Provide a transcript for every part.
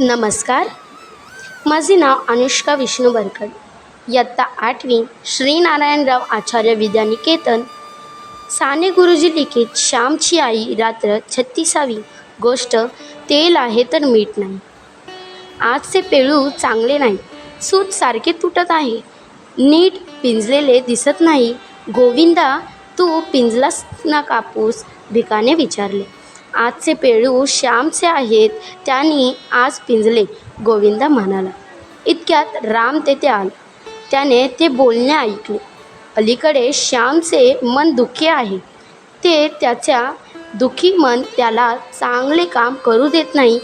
नमस्कार. माझे नाव अनुष्का विष्णू बरकड इयत्ता आठवी श्रीनारायणराव आचार्य विद्यानिकेतन. साने गुरुजी लिखित श्यामची आई रात्र छत्तीसावी. गोष्ट तेल आहे तर मीठ नाही. आजचे पेळू चांगले नाही. सूत सारखे तुटत आहे. नीट पिंजलेले दिसत नाही. गोविंदा तू पिंजलास ना कापूस? भिकाने विचारले. आजचे पेळू श्यामचे आहेत. त्यांनी आज पिंजले. गोविंदा म्हणाला इतक्यात राम तेथे आला. त्याने ते बोलणे ऐकले. अलीकडे श्यामचे मन दुःखी आहे. ते त्याच्या दुःखी मन त्याला चांगले काम करू देत नाही.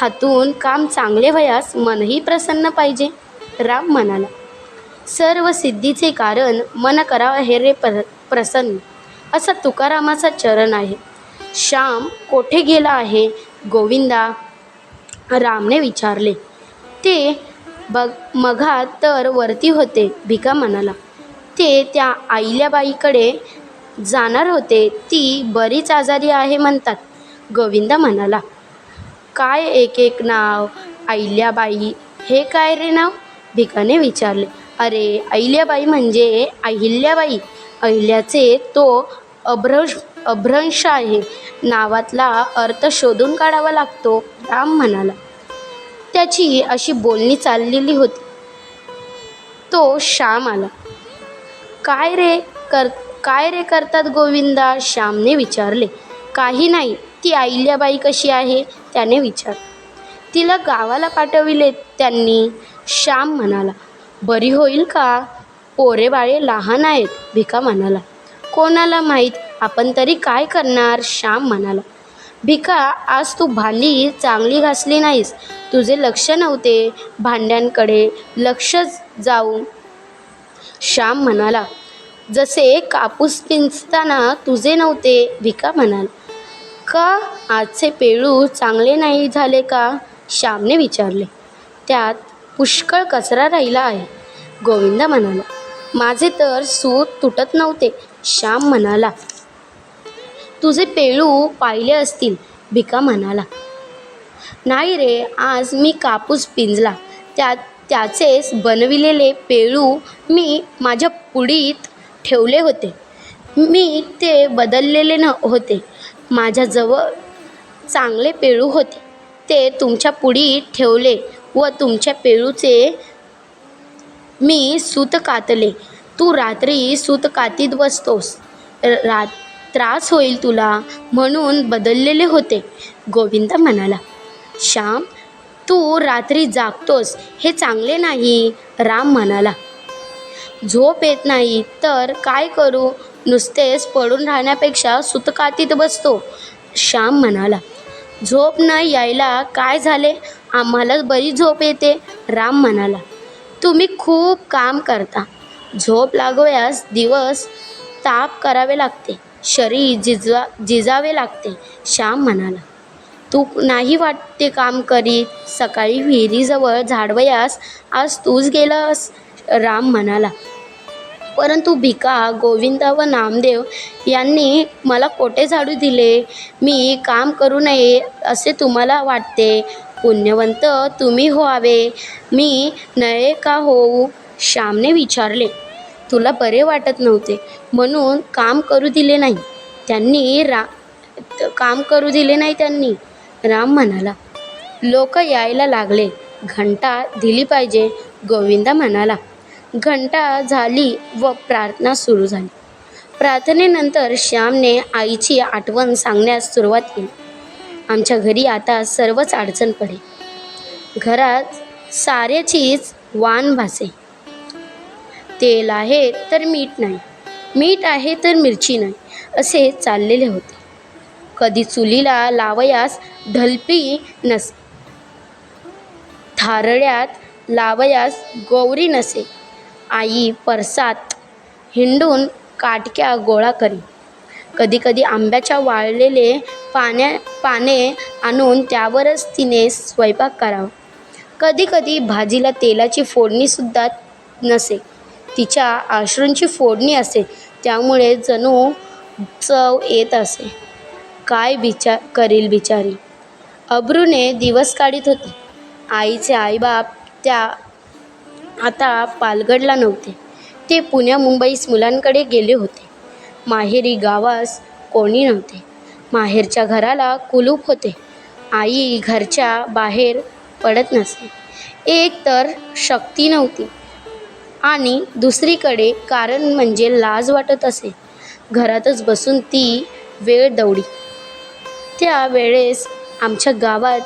हातून काम चांगले वयास मनही प्रसन्न पाहिजे. राम म्हणाला सर्व सिद्धीचे कारण मन करावं हे रे प्र प्रसन्न. असा तुकारामाचा चरण आहे. श्याम कोठे गेला आहे? गोविंदा रामने विचारले. ते बघ मघा तर वरती होते भिका म्हणाला. ते त्या आईल्याबाईकडे जाणार होते ती बरीच आजारी आहे म्हणतात. गोविंदा म्हणाला काय एक एक नाव अहिल्याबाई हे काय रे नाव? भिकाने विचारले अरे अहिल्याबाई म्हणजे अहिल्याबाई अहिल्याचे तो अभ्रश अभ्रंश आहे. नावातला अर्थ शोधून काढावा लागतो राम म्हणाला. त्याची अशी बोलणी चाललेली होती. तो श्याम आला. काय रे कर काय रे करतात गोविंदा? श्यामने विचारले. काही नाही ती आईल्याबाई कशी आहे? त्याने विचार तिला गावाला पाठविले त्यांनी. श्याम म्हणाला. बरी होईल का? पोरे बाळे लहान आहेत भिका म्हणाला. कोणाला माहीत? आपण तरी काय करणार? श्याम म्हणाला. भिका आज तू भांडी चांगली घासली नाहीस. तुझे लक्ष नव्हते भांड्यांकडे. लक्ष जाऊ श्याम म्हणाला जसे कापूस पिंचताना तुझे नव्हते भिका म्हणाला. का? आजचे पेळू चांगले नाही झाले का? श्यामने विचारले. त्यात पुष्कळ कचरा राहिला आहे. गोविंदा म्हणाला माझे तर सूत तुटत नव्हते. श्याम म्हणाला तुझे पेळू पाहिले असतील भिका म्हणाला. नाही रे आज मी कापूस पिंजला. त्यात त्याचेच बनविलेले पेळू मी माझ्या पुडीत ठेवले होते. मी ते बदललेले न होते. माझ्याजवळ चांगले पेळू होते. ते तुमच्या पुडीत ठेवले व तुमच्या पेळूचे मी सूत कातले. तू रात्री सूत कातीत बसतोस. रात त्रास होईल तुला म्हणून बदललेले होते. गोविंद म्हणाला श्याम तू रात्री जागतोस हे चांगले नाही. राम म्हणाला झोप येत नाही तर काय करू? नुसतेच पडून राहण्यापेक्षा सुतकातीत बसतो. श्याम म्हणाला झोप न यायला काय झाले? आम्हाला बरी झोप येते. राम म्हणाला तुम्ही खूप काम करता. झोप लागवयास दिवस ताप करावे लागते. शरीर जिजवा जिजावे लागते. श्याम म्हणाला तू नाही वाटते काम करीत सकाळी विहिरीजवळ झाडवयास आज तूच गेलास. राम म्हणाला परंतु भिका गोविंदा व नामदेव यांनी मला कोठे झाडू दिले? मी काम करू नये असे तुम्हाला वाटते. पुण्यवंत तुम्ही व्हावे. मी नये का होऊ? श्यामने विचारले. तुला बरे वाटत नव्हते. म्हणून काम करू दिले नाही. त्यांनी रा काम करू दिले नाही त्यांनी. राम म्हणाला लोक यायला लागले. घंटा दिली पाहिजे. गोविंदा म्हणाला घंटा झाली व प्रार्थना सुरू झाली. प्रार्थनेनंतर श्यामने आईची आठवण सांगण्यास सुरुवात केली. आमच्या घरी आता सर्वच अडचण पडे घरात साऱ्याचीच वाण भासे तेल आहे तर मीठ नाही. मीठ आहे तर मिरची नाही असे चाललेले होते. कधी चुलीला लावयास ढलपी नसे थारळ्यात लावयास गौरी नसे. आई परसात हिंडून काटक्या गोळा करी. कधीकधी आंब्याच्या वाळलेले पाण्या पाने आणून त्यावरच तिने स्वयंपाक करावा. कधीकधी भाजीला तेलाची फोडणीसुद्धा नसे. तिच्या अश्रूंची फोडणी असे त्यामुळे जणू चव येत असे. काय बिचा करील बिचारी? अब्रूने दिवस काढीत होते. आईचे आईबाप त्या आता पालगडला नव्हते. ते पुण्या मुंबईस मुलांकडे गेले होते. माहेरी गावास कोणी नव्हते. माहेरच्या घराला कुलूप होते. आई घरच्या बाहेर पडत नसे. एक तर शक्ती नव्हती. आणि दुसरीकडे कारण म्हणजे लाज वाटत असे. घरातच बसून ती वेळ दौडी. त्या वेळेस आमच्या गावात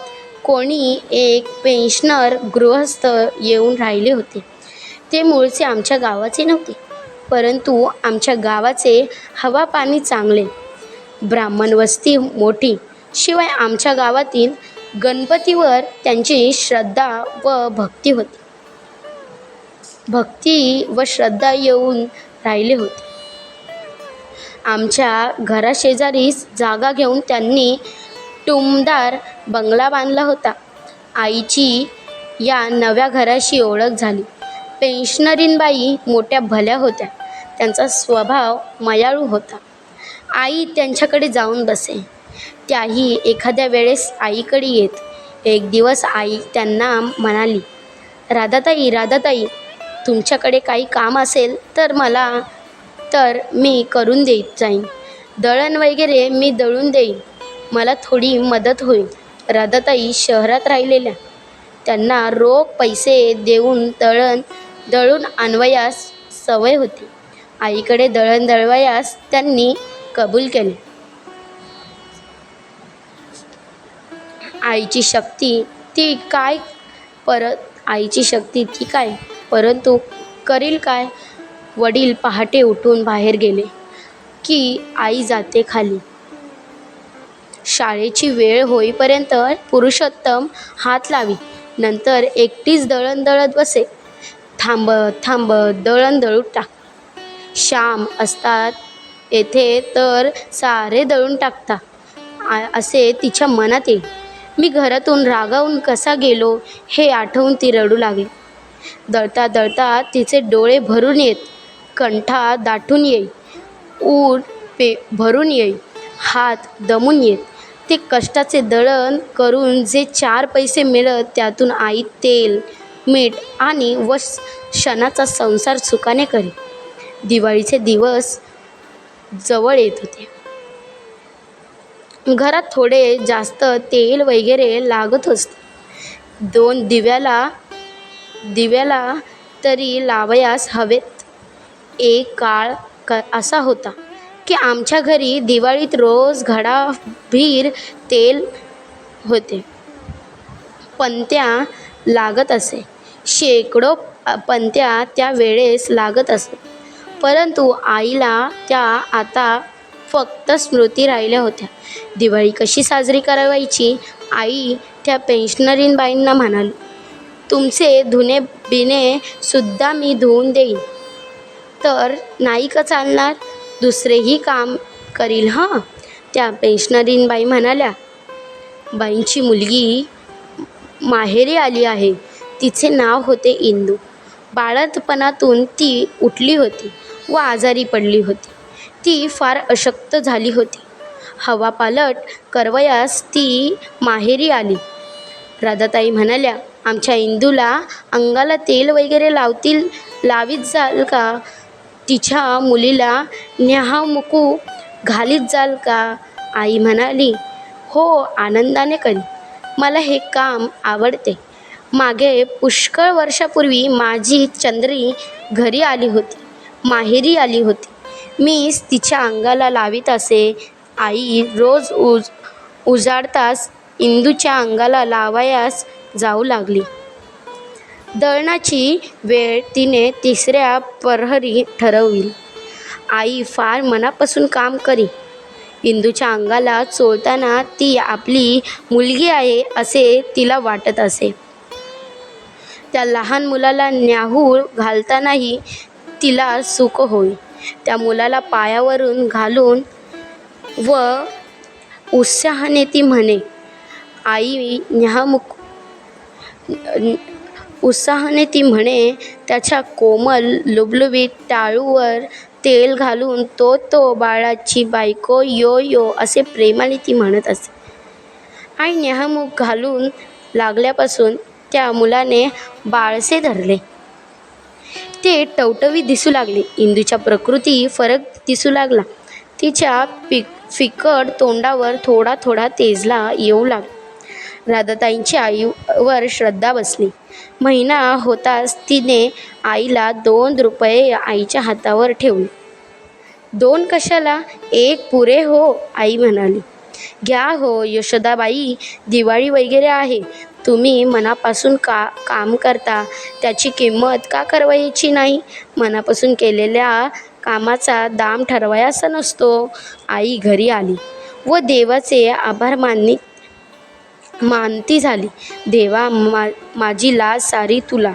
कोणी एक पेन्शनर गृहस्थ येऊन राहिले होते. ते मूळचे आमच्या गावाचे नव्हते. परंतु आमच्या गावाचे हवा पाणी चांगले. ब्राह्मण वस्ती मोठी. शिवाय आमच्या गावातील गणपतीवर त्यांची श्रद्धा व भक्ती होती. भक्ती व श्रद्धा येऊन राहिले होते. आमच्या घराशेजारीच जागा घेऊन त्यांनी टुमदार बंगला बांधला होता. आईची या नव्या घराशी ओळख झाली. पेन्शनरीनबाई मोठ्या भल्या होत्या. त्यांचा स्वभाव मयाळू होता. आई त्यांच्याकडे जाऊन बसे. त्याही एखाद्या वेळेस आईकडे येत. एक दिवस आई त्यांना म्हणाली राधाताई राधाताई तुमच्याकडे काही काम असेल तर मला तर मी करून देत जाईन. दळण वगैरे मी दळून देईन. मला थोडी मदत होईल. राधाताई शहरात राहिलेल्या. त्यांना रोख पैसे देऊन दळण दळून आणवयास सवय होती. आईकडे दळण दळवयास त्यांनी कबूल केले. आईची शक्ती ती काय? परत आईची शक्ती ती काय? परंतु करील काय? वडील पहाटे उठून बाहेर गेले की आई जाते खाली. शाळेची वेळ होईपर्यंत पुरुषोत्तम हात लावी नंतर एकटीच दळण दळत बसे. थांबत थांबत दळण दळून टाक. श्याम असतात येथे तर सारे दळून टाकता. आ- असे तिच्या मनात येईल. मी घरातून रागावून कसा गेलो हे आठवून ती रडू लागली. दळता दळता तिचे डोळे भरून येत. कंठा दाटून येई. ऊर पे भरून येई. हात दमून येत. ते कष्टाचे दळण करून जे चार पैसे मिळत त्यातून आई तेल मीठ आणि व क्षणाचा संसार सुखाने करी दिवाळीचे दिवस जवळ येत होते. घरात थोडे जास्त तेल वगैरे लागत असते. दोन दिव्याला दिव्याला तरी लावयास हवेत. एक काळ क असा होता की आमच्या घरी दिवाळीत रोज घडाभीर तेल होते. पंत्या लागत असे. शेकडो पंत्या त्या वेळेस लागत असत परंतु आईला त्या आता फक्त स्मृती राहिल्या होत्या. दिवाळी कशी साजरी करावायची आई त्या पेन्शनरीनबाईंना म्हणाली तुमचे धुणे बिणे सुद्धा मी धुवून देईन. तर नाही का चालणार? दुसरेही काम करील हां? त्या पेन्शनरीनबाई म्हणाल्या बाईंची मुलगी माहेरी आली आहे. तिचे नाव होते इंदू. बाळंतपणातून ती उठली होती व आजारी पडली होती. ती फार अशक्त झाली होती. हवापालट करवयास ती माहेरी आली. राधाताई म्हणाल्या आमच्या इंदूला अंगाला तेल वगैरे लावतील लावीत जाल का? तिच्या मुलीला न्याहामुकू घालीत जाल का? आई म्हणाली हो आनंदाने करी. मला हे काम आवडते. मागे पुष्कळ वर्षापूर्वी माझी चंद्री घरी आली होती माहेरी आली होती. मीच तिच्या अंगाला लावीत असे. आई रोज उज उजाडताच इंदूच्या अंगाला लावायास जाऊ लागली. दळणाची वेळ तिने तिसऱ्या प्रहरी ठरवली. आई फार मनापासून काम करी. इंदूच्या अंगाला चोळताना ती आपली मुलगी आहे असे तिला वाटत असे. त्या लहान मुलाला न्याहूळ घालतानाही तिला सुख होई. त्या मुलाला पायावरून घालून व उत्साहाने ती म्हणे आई न्याहमुख उत्साहाने ती म्हणे त्याच्या कोमल लुबलुबीत टाळूवर तेल घालून तो तो बाळाची बायको यो यो असे प्रेमाने ती म्हणत असे. आणि न्याहामुख घालून लागल्यापासून त्या मुलाने बाळसे धरले. ते टवटवी दिसू लागले. इंदूच्या प्रकृती फरक दिसू लागला. तिच्या पिक फिकट तोंडावर थोडा थोडा तेजला येऊ लागला. राधाताईंची आईवर श्रद्धा बसली. महिना होताच तिने आईला दोन रुपये आईच्या हातावर ठेवले. दोन कशाला? एक पुरे हो आई म्हणाली. घ्या हो यशोदाबाई दिवाळी वगैरे आहे. तुम्ही मनापासून का काम करता? त्याची किंमत का करवायची नाही? मनापासून केलेल्या कामाचा दाम ठरवायचा नसतो. आई घरी आली. व देवाचे आभार मानणी मानती झाली. देवा मा माझी लाज सारी तुला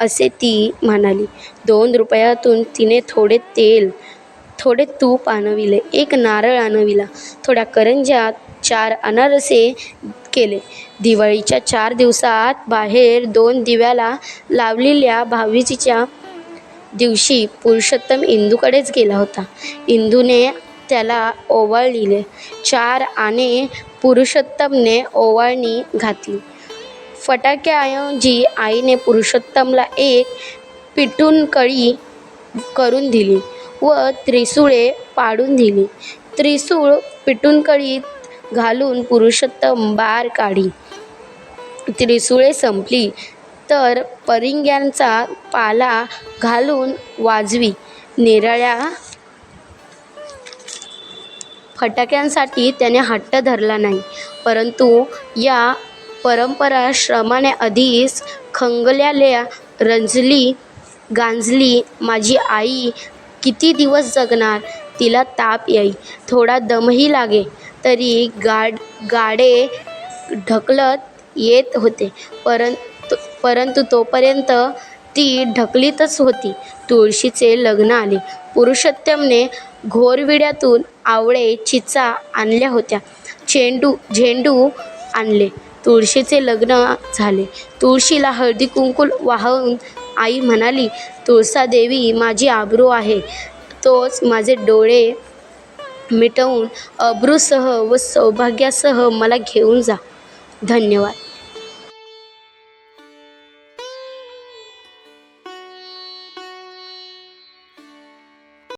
असे ती म्हणाली. दोन रुपयातून तिने थोडे तेल थोडे तूप आणविले एक नारळ आणविला थोड्या करंज्या चार अनारसे केले. दिवाळीच्या चार दिवसात बाहेर दोन दिव्याला लावलेल्या भावीजीच्या दिवशी पुरुषोत्तम इंदूकडेच गेला होता. इंदूने त्याला ओवाळलेले चार आणे पुरुषोत्तमने ओवाळणी घातली. फटाक्याऐवजी आईने पुरुषोत्तमला एक पिटून कळी करून दिली व त्रिसुळे पाडून दिली. त्रिसूळ पिटून कळीत घालून पुरुषोत्तम बार काढी. त्रिसुळे संपली तर परिंग्यांचा पाला घालून वाजवी निराळ्या फटाक्यांसाठी त्याने हट्ट धरला नाही. परंतु या परंपरा श्रमाने आधीच खंगल्याल्या रंजली गांजली माझी आई किती दिवस जगणार? तिला ताप येई. थोडा दमही लागे. तरी गाड गाडे ढकलत येत होते. परंतु परंतु तोपर्यंत ती ढकलीतच होती. तुळशीचे लग्न आले. पुरुषोत्तमने घोरविड्यातून आवळे चिचा आणल्या होत्या. चेंडू झेंडू आणले. तुळशीचे लग्न झाले. तुळशीला हळदी कुंकू वाहून आई म्हणाली तुळसादेवी माझी आबरू आहे. तोच माझे डोळे मिटवून अब्रूसह व सौभाग्यासह मला घेऊन जा. धन्यवाद.